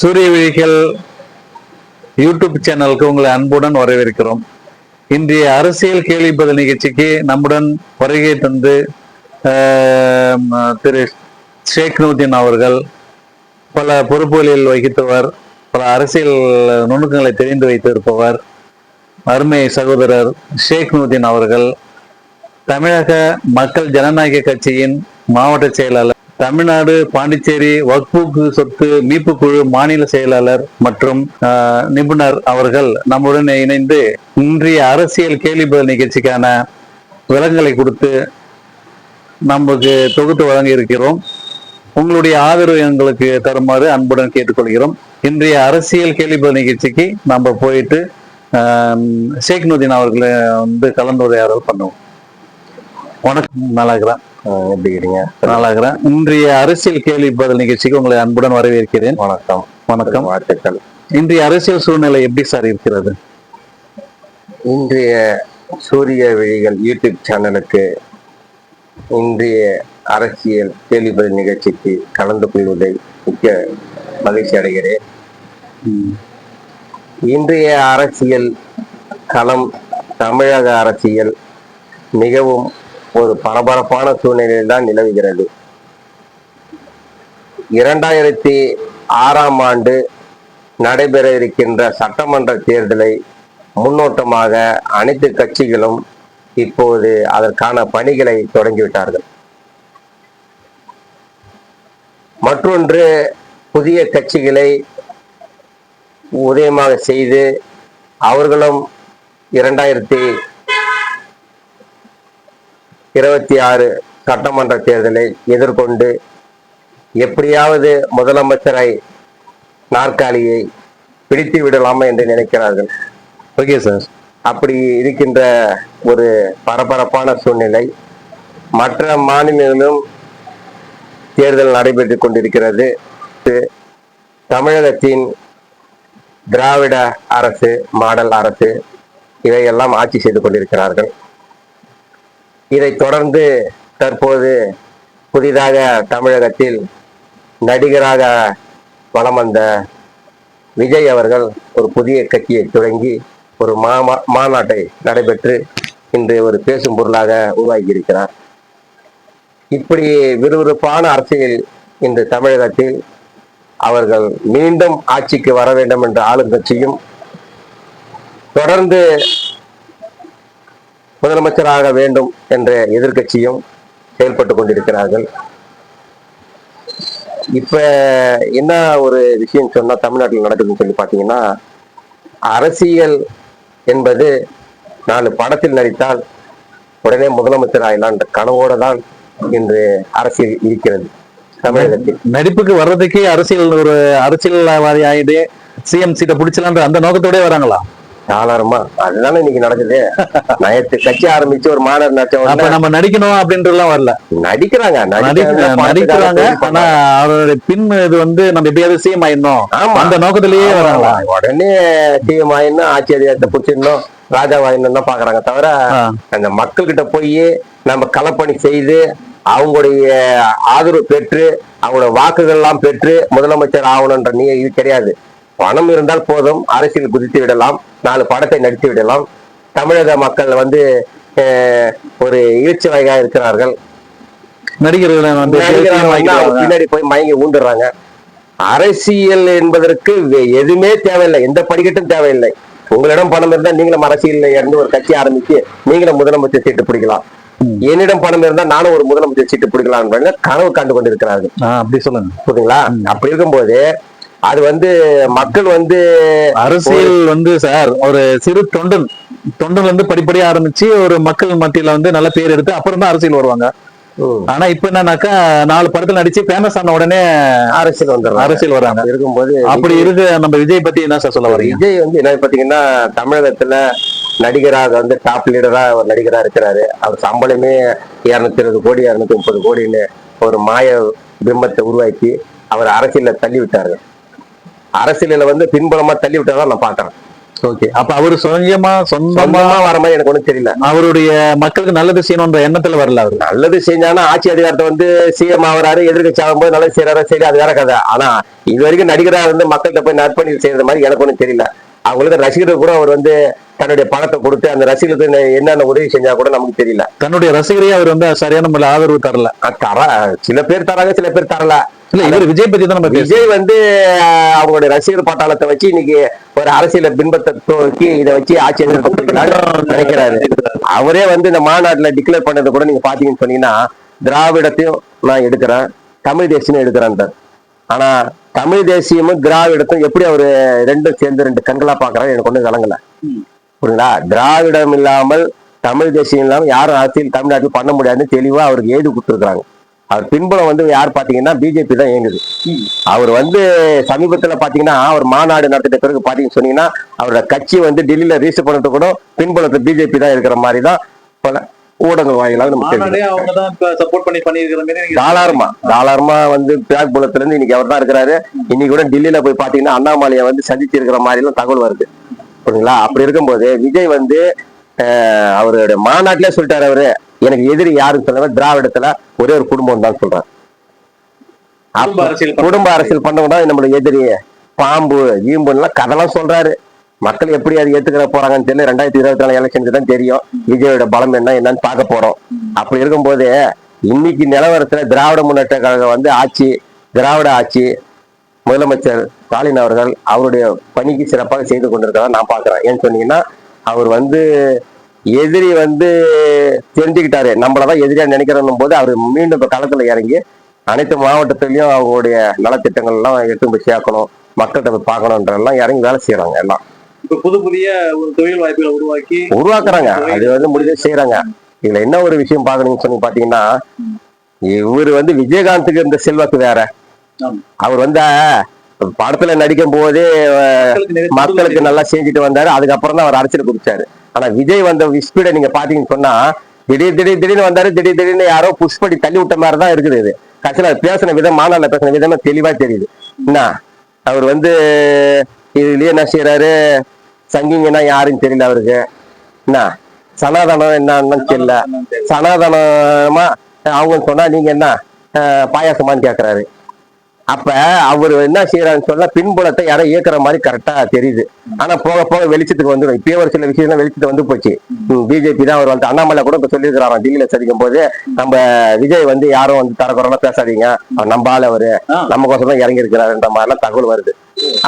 சூரிய விழிகள் யூடியூப் சேனலுக்கு உங்களை அன்புடன் வரவேற்கிறோம். இன்றைய அரசியல் கேள்வி பதில் நிகழ்ச்சிக்கு நம்முடன் வருகை தந்து திரு ஷேக் நூத்தின் அவர்கள் பல பொறுப்புகளில் வகித்தவர் பல அரசியல் நுணுக்கங்களை தெரிந்து வைத்திருப்பவர் அருமை சகோதரர் ஷேக் நூத்தின் அவர்கள் தமிழக மக்கள் ஜனநாயக கட்சியின் மாவட்ட செயலாளர் தமிழ்நாடு பாண்டிச்சேரி வக்புக்கு சொத்து மீட்பு குழு மாநில செயலாளர் மற்றும் ஆஹ், நிபுணர் அவர்கள் நம்முடன் இணைந்து இன்றைய அரசியல் கேள்வி பதில் நிகழ்ச்சிக்கான விலங்குகளை கொடுத்து நமக்கு தொகுத்து வழங்க இருக்கிறோம் உங்களுடைய ஆதரவு எங்களுக்கு தருமாறு அன்புடன் கேட்டுக்கொள்கிறோம். இன்றைய அரசியல் கேள்வி பதில் நிகழ்ச்சிக்கு நம்ம போயிட்டு ஆஹ், ஷேக் நுதீன் அவர்களை வந்து கலந்துரையாடல் பண்ணுவோம். வணக்கம் நல்லா இருக்கிறேன். ஆஹ் எப்படி இருக்கீங்க? நல்லா இருக்கிறேன் இன்றைய அரசியல் கேள்வி பதில் நிகழ்ச்சிக்கு உங்களை அன்புடன் வரவேற்கிறேன். வணக்கம். வணக்கம். வாழ்த்துக்கள். இன்றைய அரசியல் சூழ்நிலை எப்படி சார் இருக்கிறது? இன்றைய சூரிய விழிகள் யூடியூப் சேனலுக்கு இன்றைய அரசியல் கேள்வி பதில் நிகழ்ச்சிக்கு கலந்து கொள்வதை மிக்க மகிழ்ச்சி அடைகிறேன். இன்றைய அரசியல் களம் தமிழக அரசியல் மிகவும் ஒரு பரபரப்பான சூழ்நிலையில் தான் நிலவுகிறது. இரண்டாயிரத்தி ஆறாம் ஆண்டு நடைபெற இருக்கின்ற சட்டமன்ற தேர்தலை முன்னோட்டமாக அனைத்து கட்சிகளும் இப்போது அதற்கான பணிகளை தொடங்கிவிட்டார்கள். மற்றொன்று புதிய கட்சிகளை உதயமாக செய்து அவர்களும் இரண்டாயிரத்தி இருபத்தி ஆறு சட்டமன்ற தேர்தலை எதிர்கொண்டு எப்படியாவது முதலமைச்சரை நாற்காலியை பிடித்து விடலாமா என்று நினைக்கிறார்கள். Okay sir. அப்படி இருக்கின்ற ஒரு பரபரப்பான சூழ்நிலை மற்ற மாநிலங்களிலும் தேர்தல் நடைபெற்றுக் கொண்டிருக்கிறது. தமிழகத்தின் திராவிட அரசு மாடல் அரசு இவையெல்லாம் ஆட்சி செய்து கொண்டிருக்கிறார்கள். இதை தொடர்ந்து தற்போது புதிதாக தமிழகத்தில் நடிகராக வலம் வந்த விஜய் அவர்கள் ஒரு புதிய கட்சியை தொடங்கி ஒரு மாமா மாநாட்டை நடைபெற்று இன்று ஒரு பேசும் பொருளாக உருவாக்கியிருக்கிறார் இப்படி விறுவிறுப்பான அரசியல் இன்று தமிழகத்தில் அவர்கள் மீண்டும் ஆட்சிக்கு வர வேண்டும் என்ற ஆளுங்கட்சியும் தொடர்ந்து முதலமைச்சராக வேண்டும் என்ற எதிர்கட்சியும் செயல்பட்டு கொண்டிருக்கிறார்கள். இப்ப என்ன ஒரு விஷயம் சொன்னா தமிழ்நாட்டில் நடக்குதுன்னு சொல்லி பாத்தீங்கன்னா அரசியல் என்பது நாலு படத்தில் நடித்தால் உடனே முதலமைச்சர் ஆயிலான்ற கனவோட தான் இன்று அரசியல் இருக்கிறது தமிழகத்தில். நடிப்புக்கு வர்றதுக்கே அரசியல் ஒரு அரசியல்வாதி ஆயிடு சிஎம் சீட்டை பிடிச்சலான்ற அந்த நோக்கத்தோடய வராங்களா? சாதாரணமா அதுதானே இன்னைக்கு நடக்குது. நேற்று கட்சி ஆரம்பிச்சு ஒரு அப்ப உடனே நம்ம நடிக்கணும் அப்படின்றதுலாம் வரல. நடிக்கிறாங்க நடிக்க- நடிக்கிறாங்க, ஆனா அவருடைய பின் இது வந்து நம்ம எப்படியாவது சிஎம் ஆயிடணும். அந்த நோக்கத்திலேயே வராங்களா உடனே சிஎம் ஆயிடணும் ஆட்சி அதிகாரத்தை பிடிச்சிடணும் ராஜாவாயின்னு தான் பாக்குறாங்க தவிர. அந்த மக்கள் கிட்ட போய் நம்ம களப்பணி செய்து அவங்களுடைய ஆதரவு பெற்று அவங்களோட வாக்குகள் எல்லாம் பெற்று முதலமைச்சர் ஆகணும்ன்ற நீ இது கிடையாது. பணம் இருந்தால் போதும் அரசியல் குதித்து விடலாம் நாலு படத்தை நடித்து விடலாம். தமிழக மக்கள் வந்து ஒரு இழுச்சி வகையா இருக்கிறார்கள். நடிகர்கள். பின்னாடி போய் மயங்கி ஊண்டுறாங்க அரசியல் என்பதற்கு எதுவுமே தேவையில்லை. எந்த படிக்கட்டும் தேவையில்லை. உங்களிடம் பணம் இருந்தா நீங்களும் அரசியல்ல இருந்து ஒரு கட்சி ஆரம்பிச்சு நீங்களும் முதலமைச்சர் சீட்டு பிடிக்கலாம். என்னிடம் பணம் இருந்தா நானும் ஒரு முதலமைச்சர் சீட்டு பிடிக்கலாம். கனவு கண்டு கொண்டிருக்கிறார்கள். அப்படி சொல்லுங்க. புரியுதுங்களா? அப்படி இருக்கும்போது அது வந்து மக்கள் வந்து அரசியல் வந்து சார் ஒரு சிறு தொண்டன் தொண்டன் வந்து படிப்படியா ஆரம்பிச்சு ஒரு மக்கள் மத்தியில வந்து நல்ல பேர் எடுத்து அப்புறம் தான் அரசியல் வருவாங்க. ஆனா இப்ப என்னன்னாக்கா நாலு படத்துல நடிச்சு ஃபேமஸ் ஆன உடனே அரசியல் வந்துடுறாங்க. அரசியல் வராங்க. இருக்கும்போது அப்படி இருக்கு நம்ம விஜய் பத்தி என்ன சார் சொல்ல வரீங்க? விஜய் வந்து என்ன பாத்தீங்கன்னா தமிழகத்துல நடிகராக வந்து டாப் லீடரா ஒரு நடிகரா இருக்கிறாரு. அவர் சம்பளமே இருநூத்தி இருபது கோடி இருநூத்தி முப்பது கோடின்னு ஒரு மாய பிம்பத்தை உருவாக்கி அவர் அரசியல தள்ளி விட்டாரு. அரசியலில் வந்து பின்புலமா தள்ளி விட்டதான் நான் பாக்குறேன் ஓகே அப்ப அவரு சுயமா சொந்தமா சொந்தமா வர மாதிரி எனக்கு ஒண்ணும் தெரியல. அவருடைய மக்களுக்கு நல்லது செய்யணும்ன்ற எண்ணத்துல வரல அவரு. நல்லது செஞ்சானா ஆட்சி அதிகாரத்தை வந்து சிஎம் ஆகுறாரு எதிர்கட்சி ஆகும்போது நல்லது செய்யறாரு சரி அது வேற கதை. ஆனா இது வரைக்கும் நடிகரா இருந்து மக்கள்கிட்ட போய் நற்பணி செய்யற மாதிரி எனக்கு ஒண்ணும் தெரியல. அவங்களுக்கு ரசிகர்கள் கூட அவர் வந்து தன்னுடைய பணத்தை கொடுத்து அந்த ரசிகர்களுக்கு என்னென்ன உதவி செஞ்சா கூட நமக்கு தெரியல. தன்னுடைய ரசிகரையே அவர் வந்து சரியான முறையில் ஆதரவு தரல. தர சில பேர் தராங்க சில பேர் தரல. இல்ல இவர் விஜய் பத்தி தான் நம்ம விஜய் வந்து அவங்களுடைய ரசிகர் பட்டாளத்தை வச்சு இன்னைக்கு ஒரு அரசியல பின்பத்தை தூக்கி இதை வச்சு ஆட்சி நினைக்கிறாரு. அவரே வந்து இந்த மாநாட்டுல டிக்ளேர் பண்ணதை கூட நீங்க பாத்தீங்கன்னு சொன்னீங்கன்னா திராவிடத்தையும் நான் எடுக்கிறேன் தமிழ் தேசியம் எடுக்கிறேன் ஆனா தமிழ் தேசியமும் திராவிடத்தும் எப்படி அவரு ரெண்டும் சேர்ந்து ரெண்டு கண்களா பாக்குறாரு எனக்கு ஒண்ணு விளங்கல. ம். புரியுங்களா திராவிடம் இல்லாமல் தமிழ் தேசியம் இல்லாமல் யாரும் அரசியல் தமிழ்நாட்டில் பண்ண முடியாதுன்னு தெளிவா அவருக்கு ஏது கொடுத்துருக்காங்க அவர் பின்புலம் வந்து யார் பாத்தீங்கன்னா பிஜேபி தான் இயங்குது. அவர் வந்து சமீபத்துல பாத்தீங்கன்னா அவர் மாநாடு நடத்திட்ட பிறகு பாத்தீங்கன்னு சொன்னீங்கன்னா அவரோட கட்சி வந்து டெல்லியில ரிஜிஸ்டர் பண்ணது கூட பின்புலத்துல பிஜேபி தான் இருக்கிற மாதிரி தான் பல ஊடக வாயிலாக நீங்க தாளாரமா தாளாரமா வந்து பிளாக் புலத்துல இருந்து இன்னைக்கு அவர் தான் இருக்கிறாரு. இன்னைக்கு கூட டெல்லியில போய் பாத்தீங்கன்னா அண்ணாமலையை வந்து சந்திச்சு இருக்கிற மாதிரி எல்லாம் தகவல் வருது. புரியுங்களா அப்படி இருக்கும்போது விஜய் வந்து அஹ், அவருடைய மாநாட்டிலே சொல்லிட்டாரு அவரு. எனக்கு எதிரி யாருன்னு சொல்லாம திராவிடத்துல ஒரே ஒரு குடும்பம் தான் சொல்றாரு குடும்ப அரசியல் பண்ணவங்க தான் நம்மளுடைய எதிரி. பாம்பு ஈம்புலாம் கதெல்லாம் சொல்றாரு. மக்கள் எப்படி அதை ஏத்துக்கிற போறாங்கன்னு தெரியல. ரெண்டாயிரத்தி இருபத்தி நாலு எலெக்ஷனுக்கு தான் தெரியும். விஜயோட பலம் என்ன என்னன்னு பார்க்க போறோம். அப்படி இருக்கும்போது இன்னைக்கு நிலவரத்துல திராவிட முன்னேற்ற கழகம் வந்து ஆட்சி திராவிட ஆட்சி முதலமைச்சர் ஸ்டாலின் அவர்கள் அவருடைய பணிக்கு சிறப்பாக செய்து கொண்டிருக்கிறதா நான் பார்க்கிறேன். ஏன்னு சொன்னீங்கன்னா அவர் வந்து எதிரி வந்து தெரிஞ்சுக்கிட்டாரு. நம்மளதான் எதிரியா நினைக்கிறோம் போது அவர் மீண்டும் இப்ப களத்துல இறங்கி அனைத்து மாவட்டத்திலயும் அவங்களுடைய நலத்திட்டங்கள் எல்லாம் எடுத்து போய் சேர்க்கணும். மக்கள்கிட்ட போய் பார்க்கணுன்றதெல்லாம் இறங்கி வேலை செய்யறாங்க எல்லாம். இப்ப புது புதிய ஒரு தொழில் வாய்ப்புகளை உருவாக்கி உருவாக்குறாங்க. அது வந்து முடிஞ்சு செய்யறாங்க இதுல என்ன ஒரு விஷயம் பாக்கணும்னு சொல்லி பாத்தீங்கன்னா இவர் வந்து விஜயகாந்துக்கு இருந்த செல்வாக்கு வேற. அவர் வந்து படத்துல நடிக்கும் போதே மக்களுக்கு நல்லா செஞ்சுட்டு வந்தாரு. அதுக்கப்புறம் தான் அவர் அரசியல் குடிச்சாரு. ஆனா விஜய் வந்த ஸ்பீடை நீங்க பாத்தீங்கன்னு சொன்னா திடீர் திடீர் திடீர்னு வந்தாரு திடீர் திடீர்னு யாரோ புஷ் பண்ணி தள்ளி விட்ட மாதிரி தான் இருக்குது இது. கட்சியில பேசின விதம் மாநாடுல பேசின விதமா தெளிவா தெரியுது. என்ன? அவர் வந்து இதுலயே என்ன செய்யறாரு சங்கிங்கன்னா யாருன்னு தெரியல அவருக்கு. என்ன? சனாதனம் என்னன்னு தெரியல. சனாதனமா அவங்க சொன்னா நீங்க என்ன பாயாசமான்னு கேக்குறாரு. அப்ப அவர் என்ன செய்யறாருன்னு சொன்னா பின்புலத்தை யாரோ இயக்குற மாதிரி கரெக்டா தெரியுது. ஆனா போக போக வெளிச்சத்துக்கு வந்துடும் இப்பயே ஒரு சில விஷயம் வெளிச்சத்து வந்து போச்சு. பிஜேபி தான் அவர் வந்து அண்ணாமலை கூட இப்ப சொல்லியிருக்கிறாராம். டெல்லியில சந்திக்கும் போது நம்ம விஜய் வந்து யாரும் வந்து தரக்குறோம் பேசாதீங்க. அவர் நம்ம ஆள் அவரு. நம்ம கோசம் தான் இறங்கி இருக்கிறாருன்ற மாதிரிலாம் தகவல் வருது.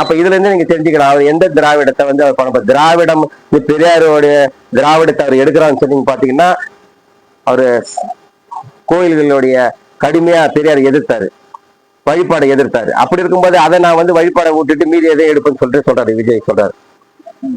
அப்ப இதுல இருந்து நீங்க தெரிஞ்சுக்கலாம். அவர் எந்த திராவிடத்தை வந்து அவர் பண்ண திராவிடம் பெரியாரோட திராவிடத்தை அவர் எடுக்கிறான்னு சொன்னீங்க பாத்தீங்கன்னா அவரு கோயில்களுடைய கடுமையா பெரியார் எதிர்த்தாரு. வழிபாடை எதிர்த்தாரு. அப்படி இருக்கும்போது அதை நான் வந்து வழிபாடை விட்டுட்டு மீதி எதை எடுப்பேன்னு சொல்லிட்டு சொல்றாரு விஜய் சொல்றாரு.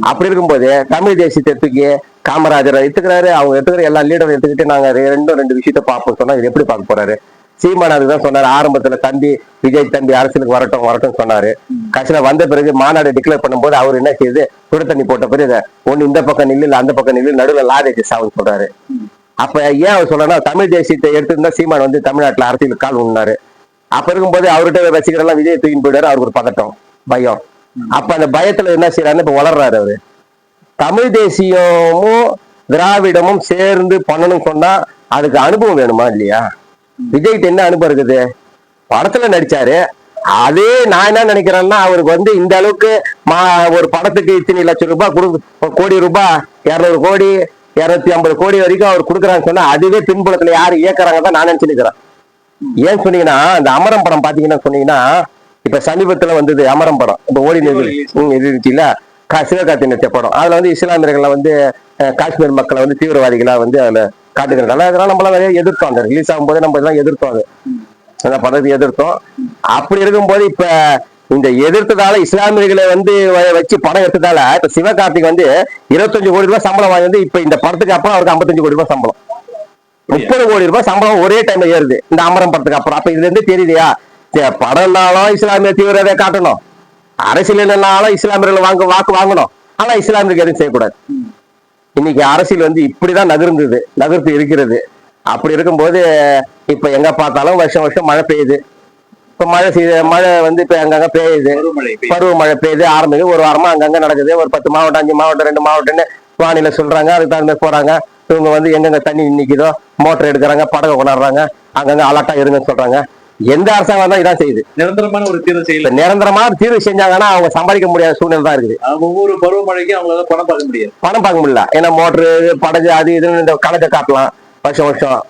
அப்படி இருக்கும்போது தமிழ் தேசியத்தை தூக்கி காமராஜர் எடுத்துக்கிறாரு அவங்க எடுத்துக்கிற எல்லா லீடரும் எடுத்துக்கிட்டு நாங்க ரெண்டும் ரெண்டு விஷயத்த பார்ப்போம் சொன்னா இது எப்படி பார்க்க போறாரு? சீமான் தான் சொன்னாரு ஆரம்பத்துல தம்பி விஜய் தம்பி அரசியலுக்கு வரட்டும் வரட்டும் சொன்னாரு. கட்சியில வந்த பிறகு மாநாடு டிக்ளேர் பண்ணும்போது அவர் என்ன செய்யுது சுடு தண்ணி போட்ட பிறகு ஒண்ணு இந்த பக்கம் நில்லு இல்ல அந்த பக்கம் நில்லு நடுவுல லாரி சாவுன்னு சொல்றாரு. அப்ப ஏன் அவர் சொல்றேன்னா தமிழ் தேசியத்தை எடுத்திருந்தா சீமான் வந்து தமிழ்நாட்டுல அரசியல் கால் உண்ணாரு அப்ப இருக்கும்போது அவர்கிட்ட ரசிகர் எல்லாம் விஜய் தூக்கின்னு போயிடாரு அவருக்கு ஒரு பதட்டம் பயம். அப்ப அந்த பயத்துல என்ன செய்யறாருன்னு இப்ப வளர்றாரு அவரு. தமிழ் தேசியமும் திராவிடமும் சேர்ந்து பண்ணணும்னு சொன்னா அதுக்கு அனுபவம் வேணுமா இல்லையா? விஜய்க்கு என்ன அனுபவம் இருக்குது? படத்துல நடிச்சாரு. அதே நான் என்ன நினைக்கிறேன்னா அவருக்கு வந்து இந்த அளவுக்கு மா ஒரு படத்துக்கு இத்தனை லட்சம் ரூபாய் கொடு கோடி ரூபாய் இருநூறு கோடி இருநூத்தி ஐம்பது கோடி வரைக்கும் அவர் கொடுக்குறான்னு சொன்னா அதுவே பின்புலத்துல யாரு இயக்குறாங்க தான் நான் நினைச்சுக்கிறேன் ஏன் சொன்னீங்கன்னா அந்த அமரம் படம் பாத்தீங்கன்னா சொன்னீங்கன்னா இப்ப சமீபத்துல வந்தது அமரம் படம். இப்ப ஓடி இருந்துச்சுல சிவகார்த்தி நடிச்ச படம். அதுல வந்து இஸ்லாமியர்களை வந்து காஷ்மீர் மக்களை வந்து தீவிரவாதிகளா வந்து அதுல காட்டுகிறாங்க அதெல்லாம் நம்மளாம் நிறைய எதிர்த்தோம் அந்த ரிலீஸ் ஆகும்போது நம்ம இதெல்லாம் எதிர்த்தோம் அது. அந்த படத்தை எதிர்த்தோம். அப்படி இருக்கும்போது இப்ப இந்த எதிர்த்ததால இஸ்லாமியர்களை வந்து வச்சு படம் எடுத்ததால இப்ப சிவகார்த்திக் வந்து இருபத்தஞ்சு கோடி ரூபாய் சம்பளம் வாங்கி வந்து இப்ப இந்த படத்துக்கு அப்புறம் அவருக்கு ஐம்பத்தஞ்சு கோடி ரூபாய் சம்பளம். முப்பது கோடி ரூபாய் சம்பளம் ஒரே டைம்ல ஏறுது. இந்த அமரம் படத்துக்கு அப்புறம். அப்ப இதுல இருந்து தெரியுதுயா? படம்னாலும் இஸ்லாமிய தீவிரவாத காட்டணும். அரசியல்னாலும் இஸ்லாமியர்கள் வாங்க வாக்கு வாங்கணும். ஆனா இஸ்லாமியருக்கு எதுவும் செய்யக்கூடாது. இன்னைக்கு அரசியல் வந்து இப்படிதான் நகர்ந்தது நகர்த்து இருக்கிறது. அப்படி இருக்கும்போது இப்ப எங்க பார்த்தாலும் வருஷம் வருஷம் மழை பெய்யுது. இப்ப மழை செய்ய மழை வந்து இப்ப அங்கங்க பெய்யுது. பருவமழை பெய்யுது. பருவமழை பெய்யுது. ஆரம்பிக்குது ஒரு வாரமா அங்கங்க நடக்குது. ஒரு பத்து மாவட்டம் அஞ்சு மாவட்டம் ரெண்டு மாவட்டம்னு வானிலை சொல்றாங்க. அதுக்கு தகுந்த போறாங்க. இவங்க வந்து எங்கெங்க தண்ணி நிக்குதோ மோட்டர் எடுக்கிறாங்க படகை கொண்டாடுறாங்க அங்கங்க அலர்ட்டா இருங்கன்னு சொல்றாங்க. எந்த அரசாங்கம் தான் இதான் செய்யுது. நிரந்தரமான ஒரு தீர்வு செய்யல. நிரந்தரமா தீர்வு செஞ்சாங்கன்னா அவங்க சம்பாதிக்க முடியாத சூழ்நிலை தான் இருக்குது. ஒவ்வொரு பருவமழைக்கும் அவங்களால பணம் பார்க்க முடியாது. பணம் பார்க்க முடியல. ஏன்னா மோட்டரு படகு அது இதுன்னு இந்த கணக்கை காட்டலாம். வருஷம் வருஷம்.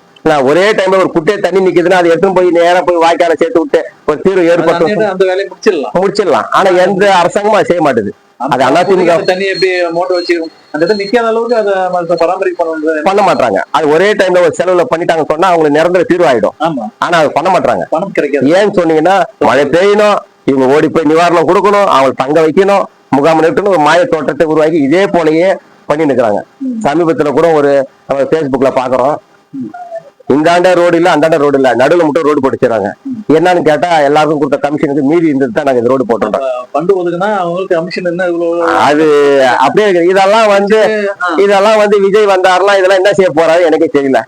ஒரே டைம்ல ஒரு குட்டையை தண்ணி நிக்குதுன்னா அதை எடுத்துன்னு போய் நேரா போய் வாய்க்கால சேர்த்து விட்டு ஒரு தீர்வு ஏற்பட்டு அந்த- வேலையை முடிச்சிடலாம். முடிச்சிடலாம். ஆனா எந்த அரசாங்கமும் அதை செய்ய மாட்டுது. அது அதிமுக தண்ணி எப்படி மோட்டர் வச்சு அந்த இடத்துல நிக்காத அளவுக்கு அதை பராமரிப்பு பண்ண மாட்டாங்க. அது ஒரே டைம்ல ஒரு செலவுல பண்ணிட்டாங்க சொன்னா அவங்களுக்கு நிரந்தர தீர்வு ஆயிடும் ஆமா. ஆனா அது பண்ண மாட்டாங்க பணம் கிடைக்காது. ஏன்னு சொன்னீங்கன்னா மழை பெய்யணும் இவங்க ஓடி போய் நிவாரணம் கொடுக்கணும் அவங்களை தங்க வைக்கணும் முகாம் நிறுத்தணும் ஒரு மாய தோட்டத்தை உருவாக்கி இதே போலயே பண்ணி நிக்கிறாங்க சமீபத்துல கூட ஒரு Facebookல பாக்குறோம். இந்தாண்ட ரோடு இல்ல அந்தாண்ட ரோடு இல்ல. நடுவுல மட்டும் ரோடு போட்டுச்சுறாங்க. என்னன்னு கேட்டா எல்லாருக்கும் கொடுத்த கமிஷனுக்கு மீறி இருந்தது தான் நாங்க இந்த ரோடு போட்டோம் ஃபண்டு ஒதுக்குனா அவங்களுக்கு கமிஷன் என்ன அது அப்படியே இதெல்லாம் வந்து இதெல்லாம் வந்து விஜய் வந்தாருன்னா இதெல்லாம் என்ன செய்ய போறாரு எனக்கே தெரியல.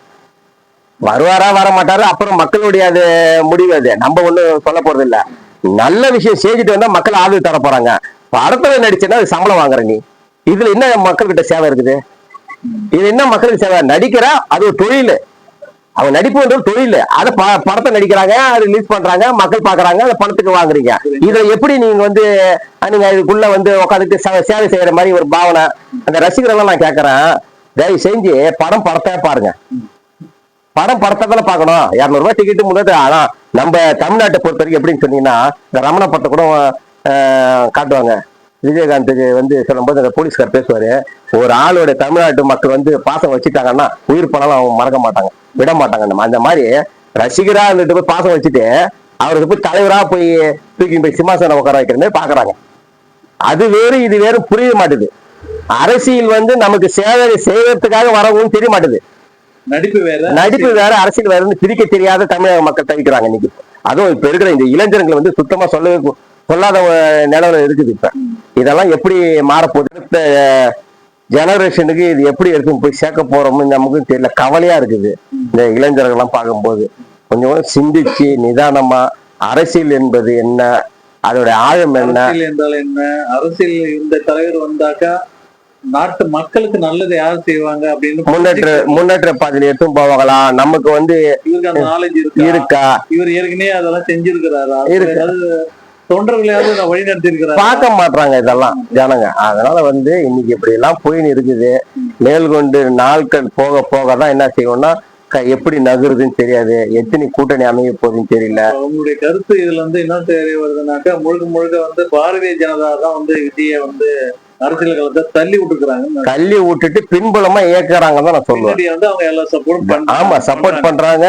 வருவாரா வர மாட்டாரு அப்புறம் மக்களுடைய அது முடிவு அது. நம்ம ஒண்ணும் சொல்ல போறது இல்ல. நல்ல விஷயம் செஞ்சுட்டு வந்தா மக்கள் ஆதரவு தர போறாங்க. படத்துல நடிச்சேன்னா அது சம்பளம் வாங்குற நீ. இதுல என்ன மக்கள்கிட்ட சேவை இருக்குது? இது என்ன மக்களுக்கு சேவை? நடிக்கிற அது ஒரு தொழில். அவங்க நடிப்புன்றது தொழில். அதை ப- படத்தை நடிக்கிறாங்க அது ரிலீஸ் பண்றாங்க மக்கள் பாக்குறாங்க அந்த பணத்துக்கு வாங்குறீங்க. இதுல எப்படி நீங்க வந்து நீங்க இதுக்குள்ள வந்து உட்காந்துட்டு சேவை செய்யற மாதிரி ஒரு பாவனை அந்த ரசிகர்கள் நான் கேட்கறேன். தயவு செஞ்சு படம் படத்தை பாருங்க. படம் படத்தை தானே பார்க்கணும். இரநூறுவா டிக்கெட்டு டிக்கெட் முன்னாடி ஆனா நம்ம தமிழ்நாட்டை பொறுத்த வரைக்கும் எப்படின்னு சொன்னீங்கன்னா இந்த ரமண படத்தை கூட காட்டுவாங்க. விஜயகாந்துக்கு வந்து சொல்லும்போது அந்த போலீஸ்கார் பேசுவாரு ஒரு ஆளோட தமிழ்நாட்டு மக்கள் வந்து பாசம் வச்சுட்டாங்கன்னா உயிர் பணம் அவங்க மறக்க மாட்டாங்க விட மாட்டாங்க. அந்த மாதிரி ரசிகரா இருந்துட்டு போய் பாசம் வச்சுட்டு அவருக்கு போய் தலைவரா போய் தூக்கி போய் சிம்மாசனம் உட்கார வைக்கிற மாதிரி பாக்குறாங்க. அது வேறு இது வேறு புரிய மாட்டுது. அரசியல் வந்து நமக்கு சேவை செய்யறதுக்காக வரவும் தெரிய மாட்டுது. நடிப்பு வேற. நடிப்பு வேற அரசியல் வேறன்னு பிரிக்க தெரியாத தமிழக மக்கள் தவிக்கிறாங்க இன்னைக்கு. அதுவும் இப்ப இருக்கிற இந்த இளைஞர்கள் வந்து சுத்தமா சொல்லவே சொல்லாத நிலவுல இருக்குது இப்ப. இதெல்லாம் எப்படி மாறப்போகுது? ஜெனரேஷனுக்கு இது எப்படி எடுத்து போய் சேர்க்க போறோம்னு நமக்கும் தெரியல. கவலையா இருக்குது. இந்த இளைஞர்கள் எல்லாம் பார்க்கும்போது. கொஞ்சம் கொஞ்சம் சிந்திச்சு நிதானமா அரசியல் என்பது என்ன? அதோட ஆழம் என்ன? அரசியல் என்றால் என்ன? அரசியல் இந்த தலைவர் வந்தாக்கா நாட்டு மக்களுக்கு நல்லது யார் செய்வாங்க அப்படின்னு முன்னேற்ற முன்னேற்ற பாதையில எடுத்தும் போவாங்களா? நமக்கு வந்து இவருக்கு அந்த நாலேஜ் இருக்கா? இருக்கா? இவர் ஏற்கனவே அதெல்லாம் செஞ்சிருக்கிறாரா? தொண்டர்களையாவது நான் வழி நடத்தி இருக்கிறாரா பார்க்க மாட்றாங்க இதெல்லாம் ஜனங்க. அதனால வந்து இன்னைக்கு இப்படி எல்லாம் போயின்னு இருக்குது. மேல்கொண்டு நாட்கள் போக போக தான் என்ன செய்வோம்னா எப்படி நகருதுன்னு தெரியாது. எத்தனை கூட்டணி அமைய போகுதுன்னு தெரியல. உங்களுடைய கருத்து இதுல வந்து என்ன தெரிய வருதுனாக்கா முழுக்க முழுக்க வந்து பாரதிய ஜனதா தான் வந்து விஜய வந்து தள்ளி விட்டுருக்காங்க தள்ளி விட்டுட்டு பின்புலமா இயக்குறாங்க தான் நான் சொல்லுவேன். ஆமா சப்போர்ட் பண்றாங்க.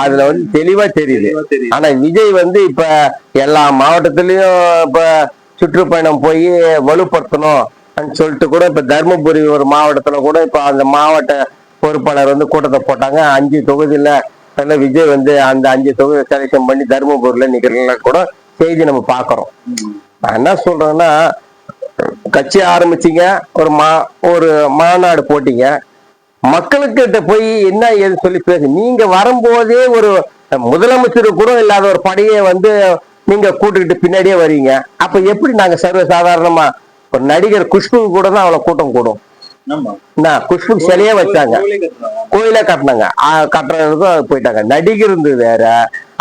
அதுல வந்து தெளிவா தெரியுது. ஆனா விஜய் வந்து இப்ப எல்லா மாவட்டத்திலயும் இப்ப சுற்றுப்பயணம் போய் வலுப்படுத்தணும் சொல்லிட்டு கூட இப்ப தருமபுரி ஒரு மாவட்டத்துல கூட இப்ப அந்த மாவட்ட பொறுப்பாளர் வந்து கூட்டத்தை போட்டாங்க. அஞ்சு தொகுதியில விஜய் வந்து அந்த அஞ்சு தொகுதி செலக்ஷன் பண்ணி தருமபுரியில நிக்கிறீங்களா கூட செய்தி நம்ம பாக்குறோம் நான் என்ன சொல்றேன்னா கட்சி ஆரம்பிச்சீங்க. ஒரு மா ஒரு மாநாடு போட்டீங்க. மக்களுக்கிட்ட போய் என்ன ஏது சொல்லி பேசு. நீங்க வரும்போதே ஒரு முதலமைச்சர் கூட இல்லாத ஒரு படையை வந்து நீங்க கூட்டுக்கிட்டு பின்னாடியே வரீங்க. அப்ப எப்படி நாங்க சர்வ சாதாரணமா ஒரு நடிகர் குஷ்பு கூட தான் அவ்வளவு கூட்டம் கூடும்? குஷ்பு சிலையே வச்சாங்க. கோயிலே கட்டினாங்க. கட்டுறதுக்கும் போயிட்டாங்க. நடிகர் இருந்தது வேற.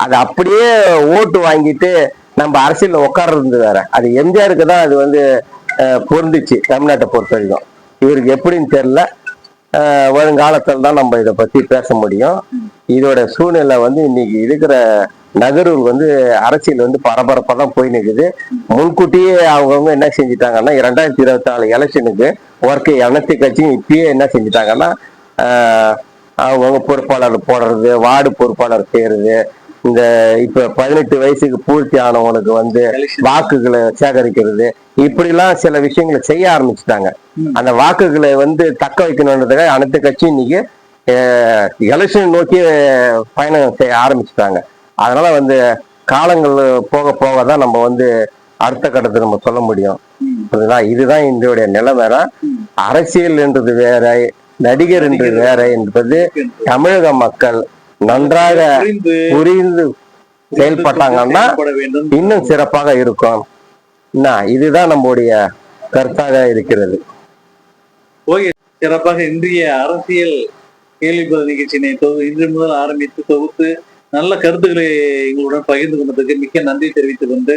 அது அப்படியே ஓட்டு வாங்கிட்டு நம்ம அரசியல்ல உட்கார்றது வேற. அது எம்ஜிஆருக்கு தான் அது வந்து பொருந்துச்சு தமிழ்நாட்டை பொறுத்த வரைக்கும். இவருக்கு எப்படின்னு தெரில வருங்காலத்தில் தான் நம்ம இதை பற்றி பேச முடியும். இதோட சூழ்நிலை வந்து இன்னைக்கு இருக்கிற நகரூர் வந்து அரசியல் வந்து பரபரப்பாக தான் போய் நிற்குது முன்கூட்டியே அவங்கவுங்க என்ன செஞ்சுட்டாங்கன்னா இரண்டாயிரத்தி இருபத்தி நாலு எலெக்ஷனுக்கு ஒர்க்கு அனைத்து கட்சியும் இப்பயே என்ன செஞ்சிட்டாங்கன்னா அவங்கவுங்க பொறுப்பாளர் போடுறது வார்டு பொறுப்பாளர் செய்யறது இந்த இப்ப பதினெட்டு வயசுக்கு பூர்த்தி ஆனவங்களுக்கு வந்து. வாக்குகளை சேகரிக்கிறது இப்படிலாம் சில விஷயங்களை செய்ய ஆரம்பிச்சுட்டாங்க. அந்த வாக்குகளை வந்து தக்க வைக்கணுன்றதுக்காக அனைத்து கட்சியும் இன்னைக்கு எலெக்ஷன் நோக்கி பயணம் செய்ய ஆரம்பிச்சுட்டாங்க அதனால வந்து காலங்கள் போக போக தான் நம்ம வந்து அடுத்த கட்டத்தை நம்ம சொல்ல முடியும் ம். புரியுதா? இதுதான் இந்தியோடைய நிலைமை. அரசியல் என்றது வேற நடிகர் என்று வேற என்பது தமிழக மக்கள் நன்றாக புரிந்து செயல்பட்டாங்கன்னா இன்னும் சிறப்பாக இருக்கும். இதுதான் நம்முடைய கருத்தாக இருக்கிறது. ஓகே சிறப்பாக இன்றைய அரசியல் கேள்வி பதில் நிகழ்ச்சியினை இன்று முதல் ஆரம்பித்து தொகுத்து நல்ல கருத்துக்களை எங்களுடன் பகிர்ந்து கொண்டதுக்கு மிக்க நன்றி தெரிவித்துக் கொண்டு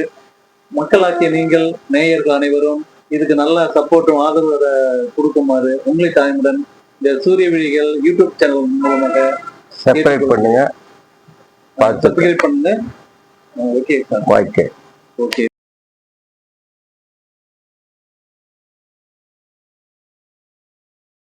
மக்களாக்கிய நீங்கள் நேயர்கள் அனைவரும் இதுக்கு நல்ல சப்போர்ட்டும் ஆதரவு கொடுக்குமாறு உங்களை தாய்முடன் இந்த சூரிய விழிகள் யூடியூப் சேனல் மூலமாக செப்பரேட் பண்ணுங்க. பார்த்து பண்ணுங்க. Okay sir okay okay